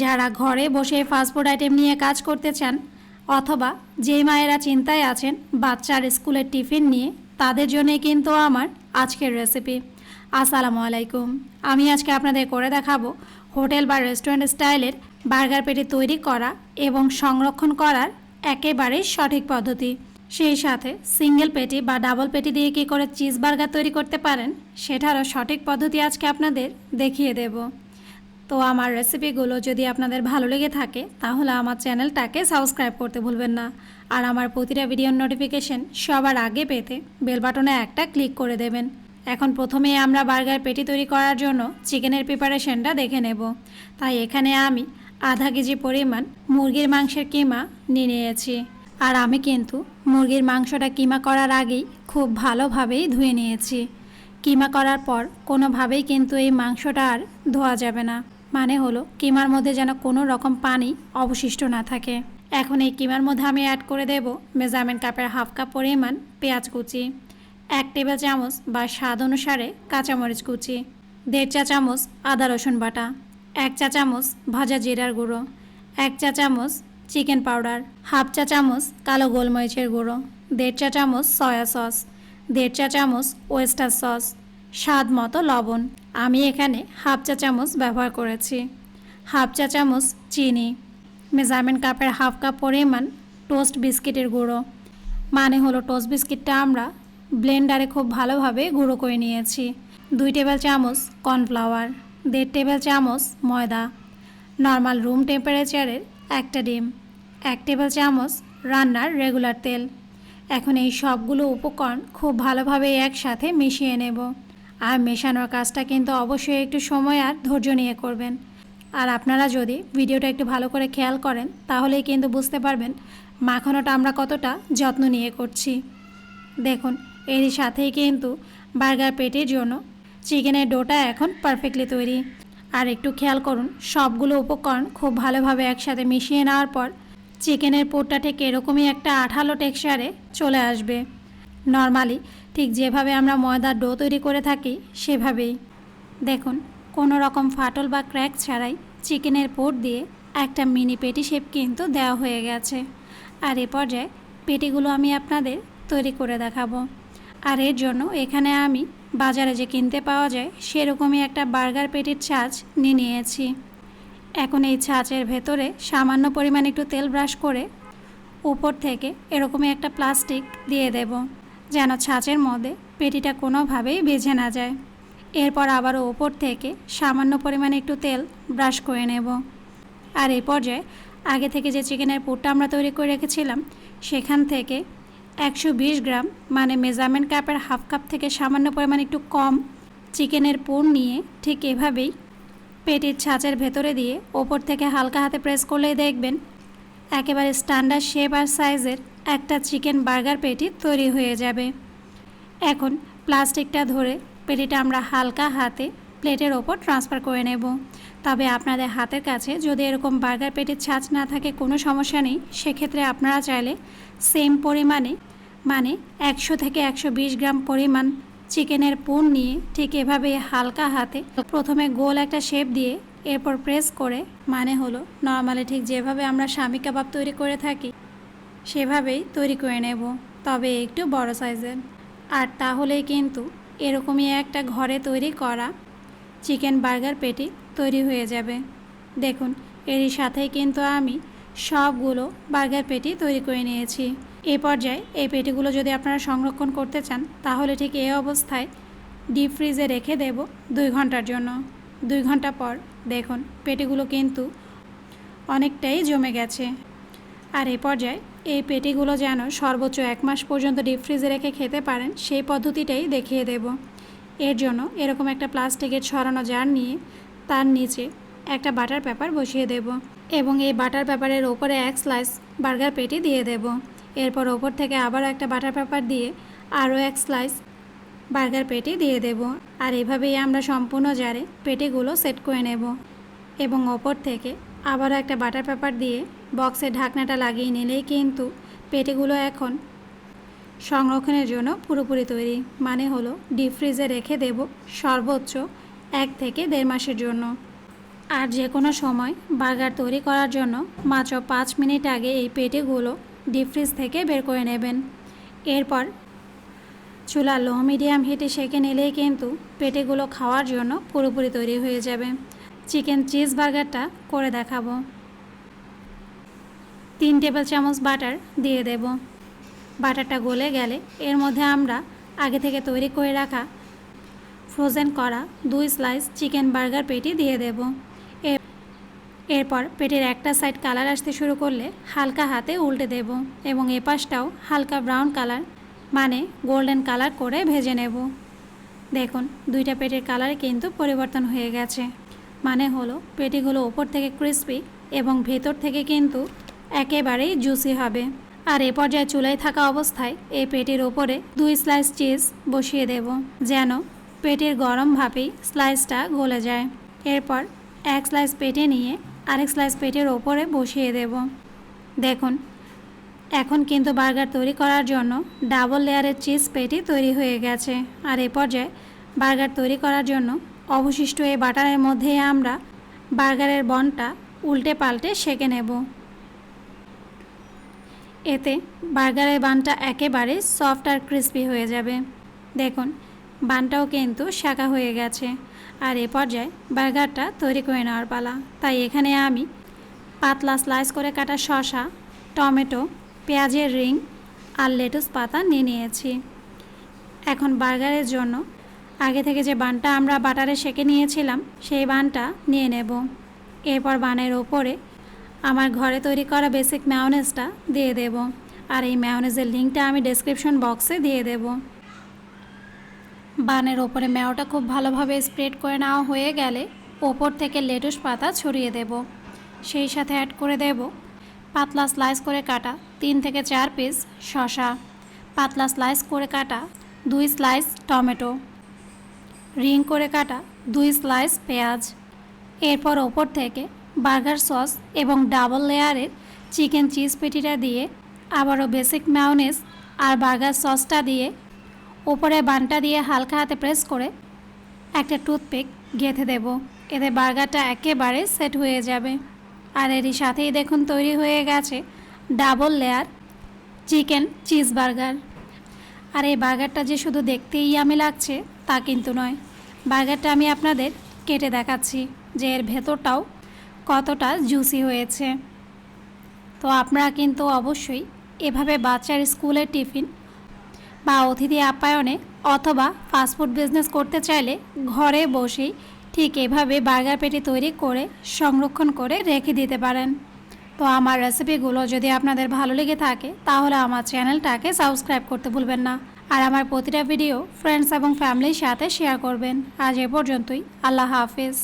যারা ঘরে বসে ফাস্টফুড আইটেম নিয়ে কাজ করতে চান, অথবা যেই মায়েরা চিন্তায় আছেন বাচ্চার স্কুলের টিফিন নিয়ে, তাদের জন্যই কিন্তু আমার আজকের রেসিপি আসসালামু আলাইকুম। আমি আজকে আপনাদের করে দেখাবো হোটেল বা রেস্টুরেন্ট স্টাইলের বার্গার পেটি তৈরি করা এবং সংরক্ষণ করার একেবারেই সঠিক পদ্ধতি। সেই সাথে সিঙ্গেল পেটি বা ডাবল পেটি দিয়ে কী করে চিজ বার্গার তৈরি করতে পারেন, সেটারও সঠিক পদ্ধতি আজকে আপনাদের দেখিয়ে দেব। তো আমার রেসিপিগুলো যদি আপনাদের ভালো লেগে থাকে, তাহলে আমার চ্যানেলটাকে সাবস্ক্রাইব করতে ভুলবেন না। আর আমার প্রতিটা ভিডিওর নোটিফিকেশন সবার আগে পেতে বেল বাটনে একটা ক্লিক করে দেবেন। এখন প্রথমে আমরা বার্গার পেটি তৈরি করার জন্য চিকেনের প্রিপারেশনটা দেখে নেব। তাই এখানে আমি আধা কেজি পরিমাণ মুরগির মাংসের কিমা নিয়ে নিয়েছি। আর আমি কিন্তু মুরগির মাংসটা কিমা করার আগেই খুব ভালোভাবেই ধুয়ে নিয়েছি। কিমা করার পর কোনোভাবেই কিন্তু এই মাংসটা আর ধোয়া যাবে না। মানে হলো কিমার মধ্যে যেন কোনো রকম পানি অবশিষ্ট না থাকে। এখন এই কিমার মধ্যে আমি অ্যাড করে দেব মেজারমেন্ট কাপের হাফ কাপ পরিমাণ পেঁয়াজ কুচি, এক টেবিল চামচ বা স্বাদ অনুসারে কাঁচামরিচ কুচি, দেড় চা চামচ আদা রসুন বাটা, এক চা চামচ ভাজা জিরার গুঁড়ো, এক চা চামচ চিকেন পাউডার, হাফ চা চামচ কালো গোলমরিচের গুঁড়ো, দেড় চা চামচ সয়া সস, দেড় চা চামচ ওয়েস্টার সস। স্বাদ মতো লবণ। আমি এখানে হাফ চা চামচ ব্যবহার করেছি। হাফ চা চামচ চিনি। মেজারমেন্ট কাপের হাফ কাপ পরিমাণ টোস্ট বিস্কিটের গুঁড়ো। মানে হলো টোস্ট বিস্কিটটা আমরা ব্লেন্ডারে খুব ভালোভাবে গুঁড়ো করে নিয়েছি। দুই টেবিল চামচ কর্নফ্লাওয়ার, দেড় টেবিল চামচ ময়দা। নর্মাল রুম টেম্পারেচারের একটা ডিম। এক টেবিল চামচ রান্নার রেগুলার তেল। এখন এই সবগুলো উপকরণ খুব ভালোভাবে একসাথে মিশিয়ে নেব। আর মেশানোর কাজটা কিন্তু অবশ্যই একটু সময় আর ধৈর্য নিয়ে করবেন। আর আপনারা যদি ভিডিওটা একটু ভালো করে খেয়াল করেন, তাহলেই কিন্তু বুঝতে পারবেন মাখানোটা আমরা কতটা যত্ন নিয়ে করছি। দেখুন, এরই সাথেই কিন্তু বার্গার পেটির জন্য চিকেনের ডোটা এখন পারফেক্টলি তৈরি। আর একটু খেয়াল করুন, সবগুলো উপকরণ খুব ভালোভাবে একসাথে মিশিয়ে নেওয়ার পর চিকেনের পোটটা ঠিক এরকমই একটা আঠালো টেক্সচারে চলে আসবে। নর্মালি। ঠিক যেভাবে আমরা ময়দার ডো তৈরি করে থাকি, সেভাবেই। দেখুন, কোনো রকম ফাটল বা ক্র্যাক ছাড়াই চিকেনের পোট দিয়ে একটা মিনি পেটি শেপ কিন্তু দেওয়া হয়ে গেছে। আর এ পর্যায়ে পেটিগুলো আমি আপনাদের তৈরি করে দেখাবো। আর এর জন্য এখানে আমি বাজারে যে কিনতে পাওয়া যায়, সেরকমই একটা বার্গার পেটির ছাঁচ নিয়ে নিয়েছি। এখন এই ছাঁচের ভেতরে সামান্য পরিমাণ একটু তেল ব্রাশ করে উপর থেকে এরকমই একটা প্লাস্টিক দিয়ে দেব। যেন ছাঁচের মধ্যে পেটিটা কোনোভাবেই বেজে না যায়। এরপর আবারও ওপর থেকে সামান্য পরিমাণে একটু তেল ব্রাশ করে নেব। আর এই পর্যায়ে আগে থেকে যে চিকেনের পুরটা আমরা তৈরি করে রেখেছিলাম, সেখান থেকে একশো বিশ গ্রাম মানে মেজারমেন্ট কাপের হাফ কাপ থেকে সামান্য পরিমাণ একটু কম চিকেনের পুর নিয়ে ঠিক এভাবেই পেটির ছাঁচের ভেতরে দিয়ে ওপর থেকে হালকা হাতে প্রেস করলেই দেখবেন, একেবারে স্ট্যান্ডার্ড শেপ আর সাইজের একটা চিকেন বার্গার পেটি তৈরি হয়ে যাবে। এখন প্লাস্টিকটা ধরে পেটিটা আমরা হালকা হাতে প্লেটের ওপর ট্রান্সফার করে নেব। তবে আপনাদের হাতের কাছে যদি এরকম বার্গার পেটির ছাঁচ না থাকে, কোনো সমস্যা নেই। সেক্ষেত্রে আপনারা চাইলে সেম পরিমাণে মানে একশো থেকে একশো বিশ গ্রাম পরিমাণ চিকেনের পুর নিয়ে ঠিক এভাবে হালকা হাতে প্রথমে গোল একটা শেপ দিয়ে এরপর প্রেস করে মানে হলো নর্মালি ঠিক যেভাবে আমরা স্বামী কাবাব তৈরি করে থাকি। সেভাবেই তৈরি করে নেব, তবে একটু বড় সাইজের। আর তাহলেই কিন্তু এরকমই একটা ঘরে তৈরি করা চিকেন বার্গার পেটি তৈরি হয়ে যাবে। দেখুন, এরই সাথেই কিন্তু আমি সবগুলো বার্গার পেটি তৈরি করে নিয়েছি। এ পর্যায়ে এই পেটিগুলো যদি আপনারা সংরক্ষণ করতে চান, তাহলে ঠিক এই অবস্থায় ডিপ ফ্রিজে রেখে দেব দুই ঘণ্টার জন্য। দুই ঘণ্টা পর দেখুন, পেটিগুলো কিন্তু অনেকটাই জমে গেছে। আর এ পর্যায়ে এই পেটিগুলো যেন সর্বোচ্চ এক মাস পর্যন্ত ডিপ ফ্রিজে রেখে খেতে পারেন, সেই পদ্ধতিটাই দেখিয়ে দেব। এর জন্য এরকম একটা প্লাস্টিকের ছড়ানো জার নিয়ে তার নিচে একটা বাটার পেপার বসিয়ে দেব এবং এই বাটার পেপারের ওপরে এক স্লাইস বার্গার পেটি দিয়ে দেব। এরপর ওপর থেকে আবার একটা বাটার পেপার দিয়ে আরও এক স্লাইস বার্গার পেটি দিয়ে দেব। আর এভাবেই আমরা সম্পূর্ণ জারে পেটিগুলো সেট করে নেব এবং ওপর থেকে আবারও একটা বাটার পেপার দিয়ে বক্সের ঢাকনাটা লাগিয়ে নিলেই কিন্তু পেটিগুলো এখন সংরক্ষণের জন্য পুরোপুরি তৈরি। মানে হলো, ডিপ ফ্রিজে রেখে দেব সর্বোচ্চ এক থেকে দেড় মাসের জন্য। আর যে কোনো সময় বার্গার তৈরি করার জন্য মাত্র পাঁচ মিনিট আগে এই পেটিগুলো ডিপ ফ্রিজ থেকে বের করে নেবেন। এরপর চুলা লো মিডিয়াম হিটে সেঁকে নিলেই কিন্তু পেটিগুলো খাওয়ার জন্য পুরোপুরি তৈরি হয়ে যাবে। চিকেন চিজ বার্গারটা করে দেখাবো। তিন টেবিল চামচ বাটার দিয়ে দেব। বাটারটা গলে গেলে এর মধ্যে আমরা আগে থেকে তৈরি করে রাখা ফ্রোজেন করা দুই স্লাইস চিকেন বার্গার পেটি দিয়ে দেব। এরপর পেটের একটা সাইড কালার আসতে শুরু করলে হালকা হাতে উল্টে দেব এবং এ পাশটাও হালকা ব্রাউন কালার মানে গোল্ডেন কালার করে ভেজে নেব। দেখুন, দুইটা পেটের কালার কিন্তু পরিবর্তন হয়ে গেছে। মানে হলো, পেটিগুলো ওপর থেকে ক্রিস্পি এবং ভেতর থেকে কিন্তু একেবারেই জুসি হবে। আর এ পর্যায়ে চুলায় থাকা অবস্থায় এই পেটির ওপরে দুই স্লাইস চিজ বসিয়ে দেব, যেন পেটির গরম ভাপেই স্লাইসটা গলে যায়। এরপর এক স্লাইস পেটে নিয়ে আরেক স্লাইস পেটের ওপরে বসিয়ে দেব। দেখুন, এখন কিন্তু বার্গার তৈরি করার জন্য ডাবল লেয়ারের চিজ পেটি তৈরি হয়ে গেছে। আর এ পর্যায়ে বার্গার তৈরি করার জন্য অবশিষ্ট এই বাটারের মধ্যে আমরা বার্গারের বনটা উল্টে পাল্টে সেঁকে নেব। এতে বার্গারের বানটা একেবারে সফট আর ক্রিস্পি হয়ে যাবে। দেখুন, বানটাও কিন্তু শাঁকা হয়ে গেছে। আর এ পর্যায়ে বার্গারটা তৈরি করে নেওয়ার পালা। তাই এখানে আমি পাতলা স্লাইস করে কাটা শসা, টমেটো, পেঁয়াজের রিং আর লেটুস পাতা নিয়ে নিয়েছি। এখন বার্গারের জন্য আগে থেকে যে বানটা আমরা বাটারে সেঁকে নিয়েছিলাম, সেই বানটা নিয়ে নেব। এরপর বানের ওপরে আমার ঘরে তৈরি করা বেসিক ম্যাওনেজটা দিয়ে দেব। আর এই ম্যাওনেজের লিঙ্কটা আমি ডেসক্রিপশন বক্সে দিয়ে দেব। বানের ওপরে ম্যাওটা খুব ভালোভাবে স্প্রেড করে নেওয়া হয়ে গেলে ওপর থেকে লেটুস পাতা ছড়িয়ে দেব। সেই সাথে অ্যাড করে দেব পাতলা স্লাইস করে কাটা তিন থেকে চার পিস শসা। পাতলা স্লাইস করে কাটা দুই স্লাইস টমেটো। রিং করে কাটা দুই স্লাইস পেঁয়াজ। এরপর ওপর থেকে বার্গার সস এবং ডাবল লেয়ারের চিকেন চিজ পেটিটা দিয়ে, আবারও বেসিক ম্যাওনেজ আর বার্গার সসটা দিয়ে, ওপরে বানটা দিয়ে হালকা হাতে প্রেস করে একটা টুথপিক গেঁথে দেব। এতে বার্গারটা একেবারে সেট হয়ে যাবে। আর এরই সাথেই দেখুন তৈরি হয়ে গেছে double layer chicken cheese burger. আর এই বার্গারটা যে শুধু দেখতেই আমি লাগছে তা কিন্তু নয়। বার্গারটা আমি আপনাদের কেটে দেখাচ্ছি যে এর ভেতরটাও কতটা জুসি হয়েছে। তো আপনারা কিন্তু অবশ্যই এভাবে বাচ্চার স্কুলের টিফিন বা অতিথি আপ্যায়নে অথবা ফাস্টফুড বিজনেস করতে চাইলে ঘরে বসেই ঠিক এভাবে বার্গার পেটি তৈরি করে সংরক্ষণ করে রেখে দিতে পারেন। তো আমার রেসিপিগুলো যদি আপনাদের ভালো লেগে থাকে তাহলে আমার চ্যানেলটাকে সাবস্ক্রাইব করতে ভুলবেন না। আর আমার প্রতিটা ভিডিও ফ্রেন্ডস এবং ফ্যামিলির সাথে শেয়ার করবেন। আজ এ পর্যন্তই। আল্লাহ হাফিজ।